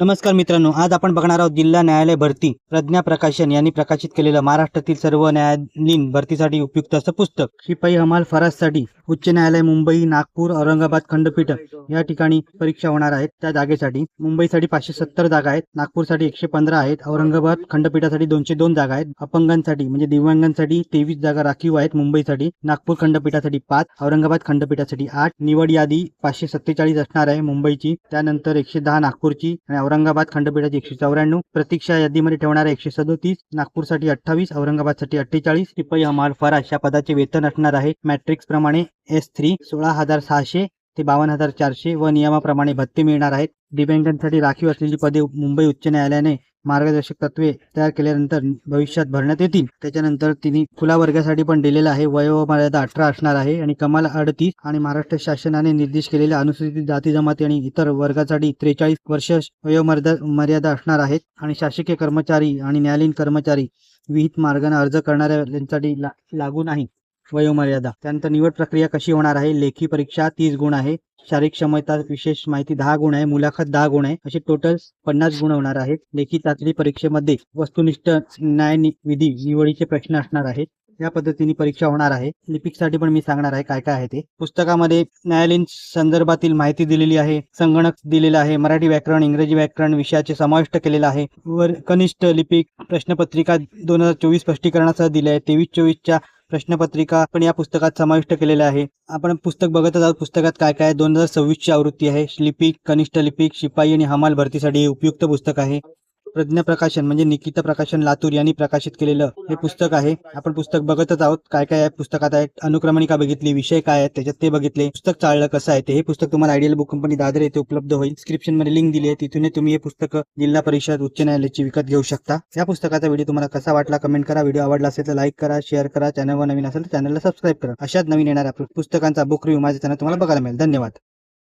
नमस्कार मित्रांनो आज आपण बघणार आहोत जिल्हा न्यायालय भरती. प्रज्ञा प्रकाशन यांनी प्रकाशित केलेलं महाराष्ट्रातील सर्व न्यायालयीन भरतीसाठी उपयुक्त असं पुस्तक. शिपाई हमाल फराजसाठी उच्च न्यायालय मुंबई नागपूर औरंगाबाद खंडपीठ या ठिकाणी परीक्षा होणार आहेत. त्या जागेसाठी मुंबईसाठी पाचशे सत्तर जागा आहेत नागपूरसाठी एकशे पंधरा आहेत औरंगाबाद खंडपीठासाठी दोनशे दोन जागा आहेत अपंगांसाठी म्हणजे दिव्यांगांसाठी तेवीस जागा राखीव आहेत मुंबईसाठी नागपूर खंडपीठासाठी पाच औरंगाबाद खंडपीठासाठी आठ निवड यादी पाचशे सत्तेचाळीस असणार आहे मुंबईची. त्यानंतर एकशे दहा नागपूरची आणि औरंगाबाद खंडपीठाची एकशे चौऱ्याण्णव. प्रतीक्षा यादीमध्ये ठेवणारे एकशे सदोतीस नागपूरसाठी अठ्ठावीस औरंगाबादसाठी अठ्ठेचाळीस. शिपाई हमाल फराज या पदाचे वेतन असणार आहे. मॅट्रिक्स प्रमाणे एस थ्री सोळा हजार सहाशे ते बावन्न हजार चारशे व नियमाप्रमाणे भत्ते मिळणार आहेत. दिव्यांगांसाठी राखीव असलेली पदे मुंबई उच्च न्यायालयाने मार्गदर्शक तत्वे तयार केल्यानंतर भविष्यात भरण्यात येतील. त्याच्यानंतर तिने खुला वर्गासाठी पण दिलेला आहे. वयोमर्यादा अठरा असणार आहे आणि कमाल अडतीस आणि महाराष्ट्र शासनाने निर्देश केलेल्या अनुसूचित जाती जमाती आणि इतर वर्गासाठी त्रेचाळीस वर्ष वयोमर्यादा मर्यादा असणार आहेत आणि शासकीय कर्मचारी आणि न्यायालयीन कर्मचारी विहित मार्गाने अर्ज करणाऱ्यांसाठी ला, लागू नाही वयोमर्यादा. त्यानंतर निवड प्रक्रिया कशी होणार आहे? लेखी परीक्षा तीस गुण आहे. शारीरिक क्षमता विशेष माहिती दहा गुण आहे मुलाखत दहा गुण आहे. असे टोटल पन्नास गुण होणार आहेत. लेखी चाचणी परीक्षेमध्ये वस्तुनिष्ठ न्याय विधी निवडीचे प्रश्न असणार आहेत. या पद्धतीने परीक्षा होणार आहे. लिपिकसाठी पण मी सांगणार आहे काय काय आहे ते. पुस्तकामध्ये न्यायालयीन संदर्भातील माहिती दिलेली आहे संगणक दिलेला आहे मराठी व्याकरण इंग्रजी व्याकरण विषयाचे समाविष्ट केलेला आहे. वर कनिष्ठ लिपिक प्रश्नपत्रिका दोन हजार चोवीस स्पष्टीकरणासह दिले आहे तेवीस चोवीसच्या प्रश्नपत्रिका पण या पुस्तकात समाविष्ट केलेल्या आहे. आपण पुस्तक बघतच आहोत. पुस्तकात काय काय दोन हजार सव्वीसची आवृत्ती आहे. लिपिक कनिष्ठ लिपिक शिपाई आणि हमाल भरतीसाठी हे उपयुक्त पुस्तक आहे. प्रज्ञा प्रकाशन म्हणजे निकिता प्रकाशन लातूर यांनी प्रकाशित केलेलं हे पुस्तक आहे. आपण पुस्तक बघतच आहोत. काय काय आहे पुस्तकात आहे अनुक्रमणिका बघितली विषय काय आहेत त्याच्यात ते बघितले. पुस्तक चाललं कसं आहे ते? हे पुस्तक तुम्हाला आयडियल बुक कंपनी दादर येथे उपलब्ध होईल. डिस्क्रिप्शनमध्ये लिंक दिली आहे. तिथून तुम्ही हे पुस्तक जिल्हा परिषद उच्च न्यायालयाची विकत घेऊ शकता. या पुस्तकाचा व्हिडिओ तुम्हाला कसा वाटला कमेंट करा. व्हिडिओ आवडला असेल तर लाईक करा शेअर करा. चॅनलवर नवीन असेल तर चॅनलला सबस्क्राईब करा. अशाच नवीन येणाऱ्या पुस्तकांचा बुक रिव्ह्यू माझ्या चॅनल तुम्हाला बघायला मिळेल. धन्यवाद.